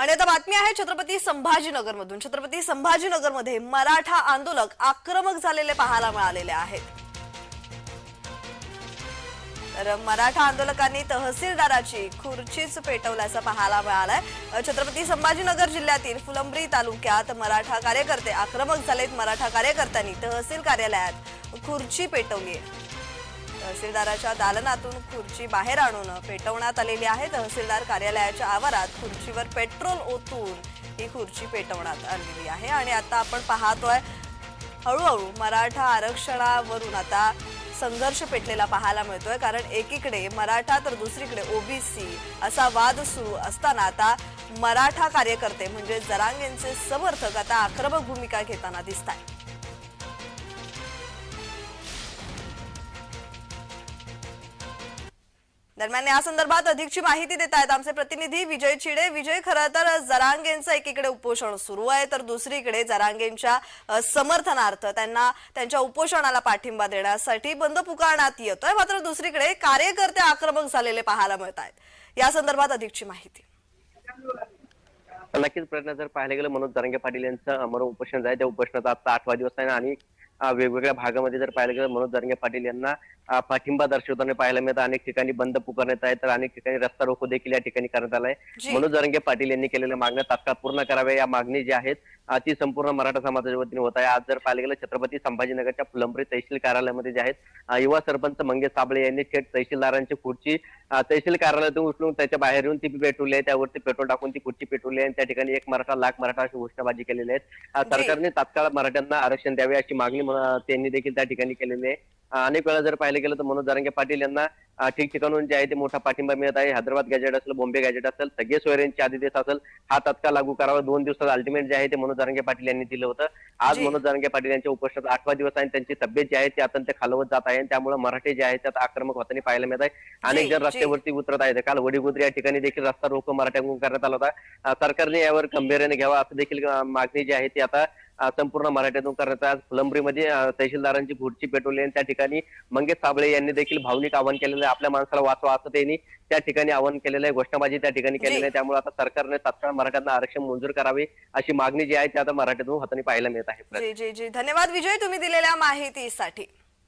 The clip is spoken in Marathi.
आणि आता बातमी आहे छत्रपती संभाजीनगर मधून छत्रपती संभाजीनगरमध्ये मराठा आंदोलक आक्रमक झालेले पाहायला मिळालेले आहेत. तर मराठा आंदोलकांनी तहसीलदाराची खुर्चीच पेटवल्याचं पाहायला मिळालंय. छत्रपती संभाजीनगर जिल्ह्यातील फुलंब्री तालुक्यात मराठा कार्यकर्ते आक्रमक झालेत. मराठा कार्यकर्त्यांनी तहसील कार्यालयात खुर्ची पेटवली आहे. तहसीलदाराच्या दालनातून खुर्ची बाहेर आणून पेटवण्यात आलेली आहे. तहसीलदार कार्यालयाच्या आवारात खुर्चीवर पेट्रोल ओतून ही खुर्ची पेटवण्यात आलेली आहे. आणि आता आपण पाहतोय हळूहळू मराठा आरक्षणावरून आता संघर्ष पेटलेला पाहायला मिळतोय. कारण एकीकडे मराठा तर दुसरीकडे ओबीसी असा वाद सुरू असताना आता मराठा कार्यकर्ते म्हणजे जरांगेंचे समर्थक आता आक्रमक भूमिका घेताना दिसत आहेत दरम्यान या संदर्भात अधिकची माहिती देत आहेत आमचे प्रतिनिधी विजय चिडे. विजय खरं तर जरांगेंचं एकीकडे उपोषण सुरू आहे तर दुसरीकडे जरांगेंच्या समर्थनार्थ त्यांना त्यांच्या उपोषणाला पाठिंबा देण्यासाठी बंद पुकारण्यात येतोय. मात्र दुसरीकडे कार्यकर्ते आक्रमक झालेले पाहायला मिळत आहेत या संदर्भात अधिकची माहिती. नक्कीच प्रयत्न जर पाहायला गेलं मनोज जरांगे पाटील यांचं अमर उपोषण आहे त्या उपोषणाचा आता आठवा दिवस आहे आणि वेगवेगळ्या भागामध्ये जर पाहायला गेलं मनोज दरंगे पाटील यांना पाठिंबा दर्शवताना पाहायला मिळतं. अनेक ठिकाणी बंद पुकारण्यात आहे तर अनेक ठिकाणी रस्ता रोको देखील या ठिकाणी करण्यात आलाय. मनोज दरंगे पाटील यांनी केलेल्या मागण्या तात्काळ पूर्ण कराव्या. या मागणी ज्या आहेत ती संपूर्ण मराठा समाजाच्या वतीने होत आहे. आज जर पाहायला गेलं छत्रपती संभाजीनगरच्या फुलंब्री तहसील कार्यालयामध्ये जे आहेत युवा सरपंच मंगेश साबळे यांनी थेट तहसीलदारांची खुर्ची तहसील कार्यालयातून उचलून त्याच्या बाहेर येऊन ती पेटवली आहे. त्यावरती पेट्रोल टाकून ती खुर्ची पेटवली आहे आणि त्या ठिकाणी एक मराठा लाख मराठा अशी घोषणाबाजी केलेली आहे. सरकारने तात्काळ मराठ्यांना आरक्षण द्यावे अशी मागणी त्यांनी देखील त्या ठिकाणी केलेली आहे. अनेक वेळा जर पाहिलं गेलं तर मनोज दारंगे पाटील यांना ठिकठिकाणून जे आहे ते मोठा पाठिंबा मिळत आहे. हैदराबाद गॅजेट असेल बॉम्बे गॅजेट असेल सगळे सोयऱ्यांचे आदेश असेल हा तात्काळ लागू करावा. दोन दिवसात अल्टिमेट जे आहे ते मनोज दारंगे पाटील यांनी दिलं होतं. आज. मनोज दारंगे पाटील यांच्या उपोषणात आठवा दिवस आहे आणि त्यांची तब्येत जी आहे ती आता ते खालवत जात आहे त्यामुळे मराठी जे आहे त्यात आक्रमक होताना पाहायला मिळत आहे. अनेक जण. रस्त्यावरती उतरत आहेत. काल वडीगुद्री या ठिकाणी देखील रस्ता रोको मराठ्यांकडून करण्यात आला होता. सरकारने यावर गंभीर्याने घ्यावा असं देखील मागणी जी आहे ती आता संपूर्ण मराठ्यातून करण्यात. आज फुलंब्रीमध्ये तहसीलदारांची खुर्ची पेटवली आणि त्या ठिकाणी मंगेश साबळे यांनी देखील भावनिक आवाहन केलेलं आहे. आपल्या माणसाला वाचवा असं त्यांनी त्या ठिकाणी आवाहन केलेलं आहे. घोषणाबाजी त्या ठिकाणी केलेली आहे. त्यामुळे आता सरकारने तात्काळ मराठ्यांना आरक्षण मंजूर करावे अशी मागणी जी आहे ती आता मराठ्यातून हाताने पाहायला मिळत आहे. जी जी जी. धन्यवाद विजय तुम्ही दिलेल्या माहितीसाठी.